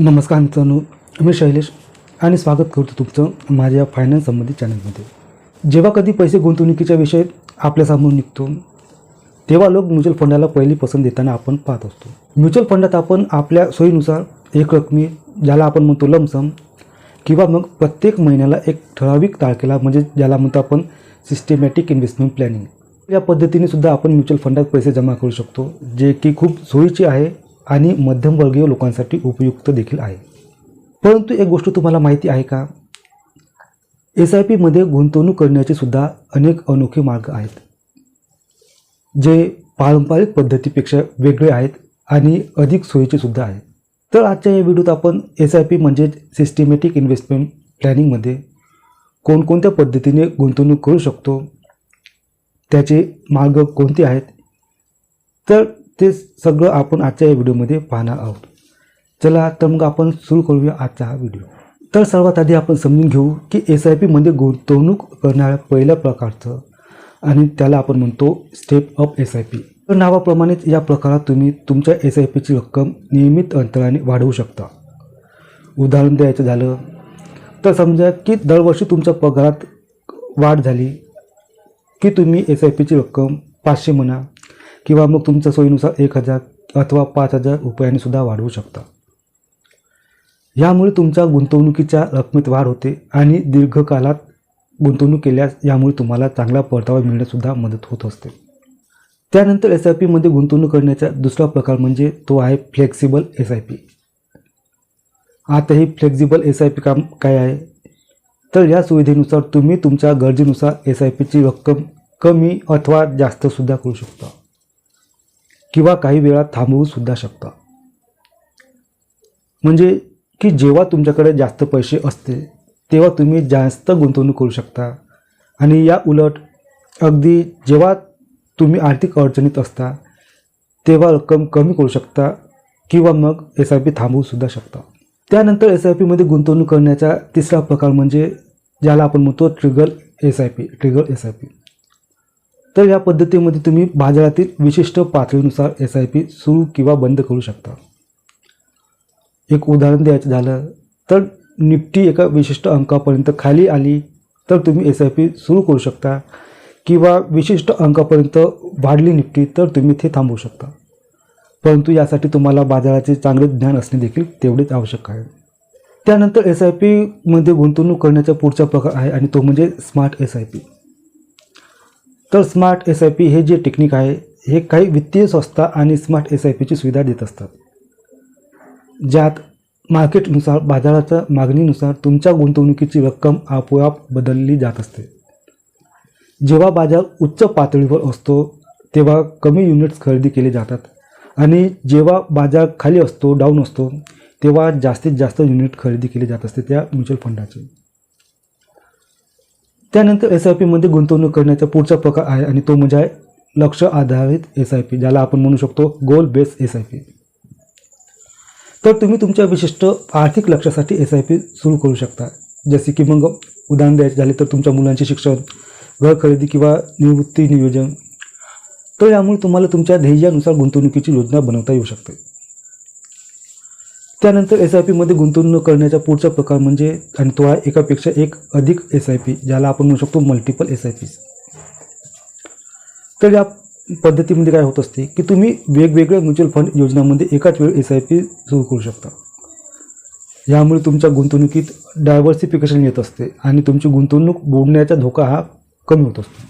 नमस्कार मित्रांनो मी शैलेश आणि स्वागत करतो तुमचं माझ्या फायनान्स संबंधित चॅनलमध्ये जेव्हा कधी पैसे गुंतवणुकीच्या विषय आपल्यासमोर निघतो तेव्हा लोक म्युच्युअल फंडाला पहिली पसंत देताना आपण पाहत असतो. म्युच्युअल फंडात आपण आपल्या सोयीनुसार एक रकमी ज्याला आपण म्हणतो लमसम किंवा मग प्रत्येक महिन्याला एक ठराविक तारखेला म्हणजे ज्याला म्हणतो आपण सिस्टेमॅटिक इन्व्हेस्टमेंट प्लॅनिंग या पद्धतीने सुद्धा आपण म्युच्युअल फंडात पैसे जमा करू शकतो जे की खूप सोयीचे आहे आणि मध्यमवर्गीय लोकांसाठी उपयुक्त देखील आहे. परंतु एक गोष्ट तुम्हाला माहिती आहे का? एस आय पीमध्ये गुंतवणूक करण्याचे सुद्धा अनेक अनोखे मार्ग आहेत. जे पारंपरिक पद्धतीपेक्षा वेगळे आहेत आणि अधिक सोयीचे सुद्धा आहेत. तर आजच्या या व्हिडिओत आपण एस आय पी म्हणजेच सिस्टमॅटिक इन्व्हेस्टमेंट प्लॅनिंगमध्ये कोणकोणत्या पद्धतीने गुंतवणूक करू शकतो? त्याचे मार्ग कोणते आहेत? तर ते सगळं आपण आजच्या या व्हिडिओमध्ये पाहणार आहोत. चला तर मग आपण सुरू करूया आजचा हा व्हिडिओ. तर सर्वात आधी आपण समजून घेऊ की एस आय पीमध्ये गुंतवणूक करणाऱ्या पहिल्या प्रकारचं आणि त्याला आपण म्हणतो step up S I P तर नावाप्रमाणेच या प्रकारात तुम्ही तुमच्या एस आय पीची रक्कम नियमित अंतराने वाढवू शकता. उदाहरण द्यायचं झालं तर समजा की दरवर्षी तुमच्या पगारात वाढ झाली की तुम्ही एस आय पीची रक्कम पाचशे म्हणा किंवा मग तुमच्या सोयीनुसार एक हजार अथवा पाच हजार रुपयांनी सुद्धा वाढवू शकता. यामुळे तुमच्या गुंतवणुकीच्या रकमेत वाढ होते आणि दीर्घकालात गुंतवणूक केल्यास यामुळे तुम्हाला चांगला परतावा मिळण्यासुद्धा मदत होत असते. त्यानंतर एस आय पीमध्ये गुंतवणूक करण्याचा दुसरा प्रकार म्हणजे तो आहे फ्लेक्सिबल एस आय पी आता ही फ्लेक्झिबल एस आय पी काम काय आहे? तर या सुविधेनुसार तुम्ही तुमच्या गरजेनुसार एस आय पीची रक्कम कमी अथवा जास्तसुद्धा करू शकता. किंवा काही वेळा थांबवू सुद्धा शकता. म्हणजे की जेव्हा तुमच्याकडे जास्त पैसे असते तेव्हा तुम्ही जास्त गुंतवणूक करू शकता. आणि या उलट अगदी जेव्हा तुम्ही आर्थिक अडचणीत असता तेव्हा रक्कम कमी करू शकता किंवा मग एस आय पी थांबवूसुद्धा शकता. त्यानंतर एस आय पीमध्ये गुंतवणूक करण्याचा तिसरा प्रकार म्हणजे ज्याला आपण म्हणतो trigger S I P trigger S I P तर या पद्धतीमध्ये तुम्ही बाजारातील विशिष्ट पातळीनुसार एस आय पी सुरू किंवा बंद करू शकता. एक उदाहरण द्यायचं झालं तर निफ्टी एका विशिष्ट अंकापर्यंत खाली आली तर तुम्ही एस आय पी सुरू करू शकता किंवा विशिष्ट अंकापर्यंत वाढली निफ्टी तर तुम्ही ते थांबवू शकता. परंतु यासाठी तुम्हाला बाजाराचे चांगले ज्ञान असणे देखील तेवढेच आवश्यक आहे. त्यानंतर एस आय पीमध्ये गुंतवणूक करण्याचा पुढचा प्रकार आहे आणि तो म्हणजे स्मार्ट एस आय पी तर स्मार्ट एस आय पी हे जे टेक्निक आहे हे काही वित्तीय संस्था आणि स्मार्ट एस आय पीची सुविधा देत असतात. ज्यात मार्केटनुसार बाजाराच्या मागणीनुसार तुमच्या गुंतवणुकीची रक्कम आपोआप बदलली जात असते. जेव्हा बाजार उच्च पातळीवर असतो तेव्हा कमी युनिट्स खरेदी केले जातात. आणि जेव्हा बाजार खाली असतो डाऊन असतो तेव्हा जास्तीत जास्त युनिट खरेदी केली जात असते त्या म्युच्युअल फंडाची त्यानंतर एस आय पीमध्ये गुंतवणूक करण्याचा पुढचा प्रकार आहे आणि तो म्हणजे आहे लक्ष आधारित एस आय पी ज्याला आपण म्हणू शकतो goal base S I P तर तुम्ही तुमच्या विशिष्ट आर्थिक लक्ष्यासाठी एस आय पी सुरू करू शकता. जसे की मग उदाहरण द्यायचे झाले तर तुमच्या मुलांचे शिक्षण घर खरेदी किंवा निवृत्ती नियोजन. तर यामुळे तुम्हाला तुमच्या ध्येयानुसार गुंतवणुकीची योजना बनवता येऊ शकते. त्यानंतर एस आय पीमध्ये गुंतवणूक करण्याचा पुढचा प्रकार म्हणजे आणि तो आहे एकापेक्षा एक अधिक एस आय पी ज्याला आपण म्हणू शकतो मल्टिपल एस आय पीज तर या पद्धतीमध्ये काय होत असते की तुम्ही वेगवेगळ्या म्युच्युअल फंड योजनांमध्ये एकाच वेळ एस आय पी सुरू करू शकता. यामुळे तुमच्या गुंतवणुकीत डायव्हर्सिफिकेशन येत असते आणि तुमची गुंतवणूक बुडण्याचा धोका हा कमी होत असतो.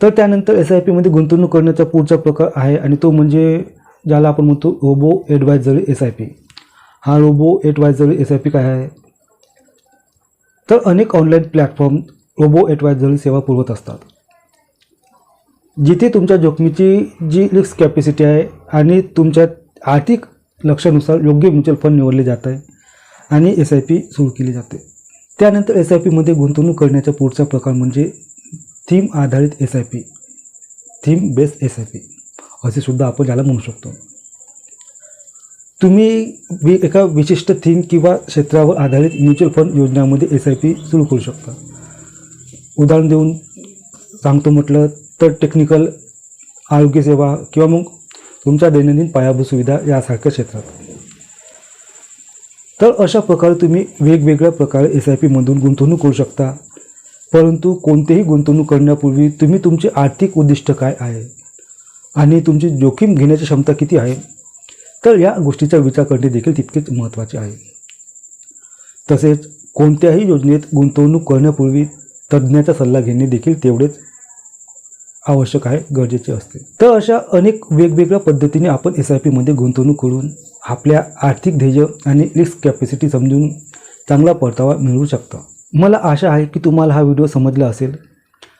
तर त्यानंतर एस आय पीमध्ये गुंतवणूक करण्याचा पुढचा प्रकार आहे आणि तो म्हणजे ज्याला आपण म्हणतो robo advisory S I P हा robo advisory S I P काय आहे? तर अनेक ऑनलाईन प्लॅटफॉर्म रोबो ॲडवायझरी सेवा पुरवत असतात. जिथे तुमच्या जोखमीची जी रिस्क कॅपॅसिटी आहे आणि तुमच्या आर्थिक लक्षानुसार योग्य म्युच्युअल फंड निवडले जात आहे आणि एस आय पी सुरू केली जाते. त्यानंतर एस आय पीमध्ये गुंतवणूक करण्याचा पुढचा प्रकार म्हणजे थीम आधारित S I P theme based S I P असे सुद्धा आपण याला म्हणू शकतो. तुम्ही वि एका विशिष्ट थीम किंवा क्षेत्रावर आधारित म्युच्युअल फंड योजनामध्ये एस आय पी सुरू करू शकता. उदाहरण देऊन सांगतो म्हटलं तर टेक्निकल आरोग्यसेवा किंवा मग तुमच्या दैनंदिन पायाभूत सुविधा यासारख्या क्षेत्रात. तर अशा प्रकारे तुम्ही वेगवेगळ्या प्रकारे एस आय पीमधून गुंतवणूक करू शकता. परंतु कोणतेही गुंतवणूक करण्यापूर्वी तुम्ही तुमचे आर्थिक उद्दिष्ट काय आहे? आणि तुमची जोखीम घेण्याची क्षमता किती आहे? तर या गोष्टीचा विचार करणे देखील तितकेच महत्त्वाचे आहे. तसेच कोणत्याही योजनेत गुंतवणूक करण्यापूर्वी तज्ज्ञाचा सल्ला घेणे देखील तेवढेच आवश्यक आहे गरजेचे असते. तर अशा अनेक वेगवेगळ्या पद्धतीने आपण एस आय पीमध्ये गुंतवणूक करून आपल्या आर्थिक ध्येय आणि रिस्क कॅपॅसिटी समजून चांगला परतावा मिळवू शकता. मला आशा आहे की तुम्हाला हा व्हिडिओ समजला असेल.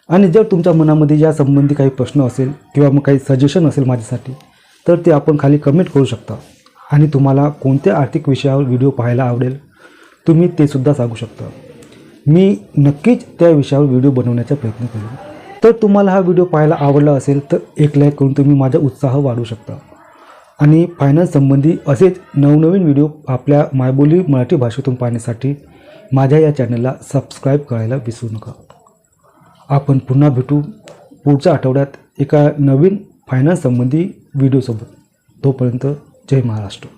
आणि जर तुमच्या मनामध्ये या संबंधी काही प्रश्न असेल किंवा मग काही सजेशन असेल माझ्यासाठी तर ते आपण खाली कमेंट करू शकता. आणि तुम्हाला कोणत्या आर्थिक विषयावर व्हिडिओ पाहायला आवडेल तुम्ही ते सुद्धा सांगू शकता. मी नक्कीच त्या विषयावर व्हिडिओ बनवण्याचा प्रयत्न करेन. तर तुम्हाला हा व्हिडिओ पाहायला आवडला असेल तर एक लाईक करून तुम्ही माझा उत्साह वाढवू शकता. आणि फायनान्स संबंधी असेच नवनवीन व्हिडिओ आपल्या मायबोली मराठी भाषेतून पाहण्यासाठी माझ्या या चॅनलला सबस्क्राईब करायला विसरू नका. आपण पुन्हा भेटू पुढच्या आठवड्यात एका नवीन फायनान्ससंबंधी व्हिडिओसोबत तोपर्यंत जय महाराष्ट्र.